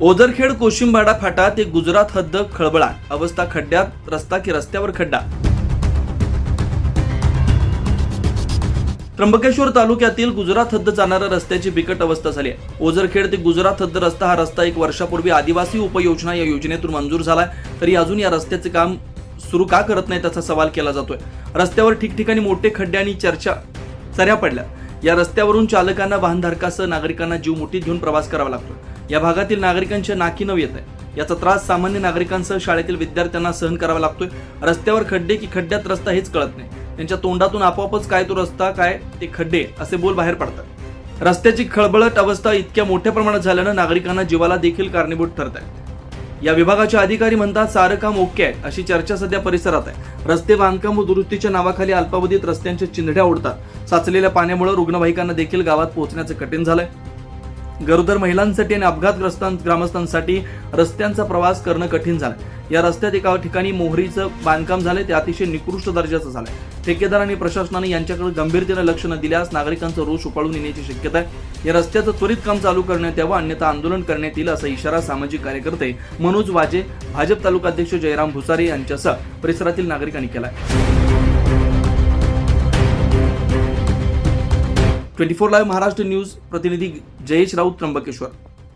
ओझरखेड कोशिंबाडा फाटा ते गुजरात हद्द खळबळा अवस्था खड्ड्यात रस्ता की रस्त्यावर खड्डा. त्र्यंबकेश्वर तालुक्यातील गुजरात हद्द जाणाऱ्या रस्त्याची बिकट अवस्था झाली आहे. ओझरखेड ते गुजरात हद्द रस्ता हा रस्ता एक वर्षापूर्वी आदिवासी उपयोजना या योजनेतून मंजूर झालाय तरी अजून या रस्त्याचे काम सुरू का करत नाही त्याचा सवाल केला जातोय. रस्त्यावर ठिकठिकाणी मोठे खड्डे आणि चर्चा चऱ्या पडल्या. या रस्त्यावरून चालकांना वाहनधारकासह नागरिकांना जीव मुठीत घेऊन प्रवास करावा लागतो या भागातील नागरिकांच्या नाकी नव येत आहे. याचा त्रास सामान्य नागरिकांसह शाळेतील विद्यार्थ्यांना सहन करावा लागतोय. रस्त्यावर खड्डे की खड्ड्यात रस्ता हेच कळत नाही. त्यांच्या तोंडातून आपोआपच काय तो रस्ता काय ते खड्डे असे बोल बाहेर पडतात. रस्त्याची खळबळट अवस्था इतक्या मोठ्या प्रमाणात झाल्यानं नागरिकांना जीवाला देखील कारणीभूत ठरत आहे या विभागाचे अधिकारी म्हणतात सारं काम ओके आहे अशी चर्चा सध्या परिसरात आहे. रस्ते बांधकाम व दुरुस्तीच्या नावाखाली अल्पावधीत रस्त्यांच्या चिंधड्या उडतात. साचलेल्या पाण्यामुळे रुग्णवाहिकांना देखील गावात पोहोचण्याचं कठीण झालंय. गरोदर महिलांसाठी आणि अपघातग्रस्तां ग्रामस्थांसाठी रस्त्यांचा प्रवास करणं कठीण झालं या रस्त्यात एका ठिकाणी मोहरीचं बांधकाम झालंय. ते अतिशय निकृष्ट दर्जाचं झालंय. ठेकेदार आणि प्रशासनाने यांच्याकडे गंभीरतेनं लक्ष न दिल्यास नागरिकांचा रोष उपाळून येण्याची शक्यता आहे. या रस्त्याचं त्वरित काम चालू करण्यात यावं अन्यथा आंदोलन करण्यात येईल असा इशारा सामाजिक कार्यकर्ते मनोज वाजे भाजप तालुकाध्यक्ष जयराम भुसारे यांच्यासह परिसरातील नागरिकांनी केला twenty four live Maharashtra news प्रतिनिधी जयेश राऊत त्र्यंबकेश्वर।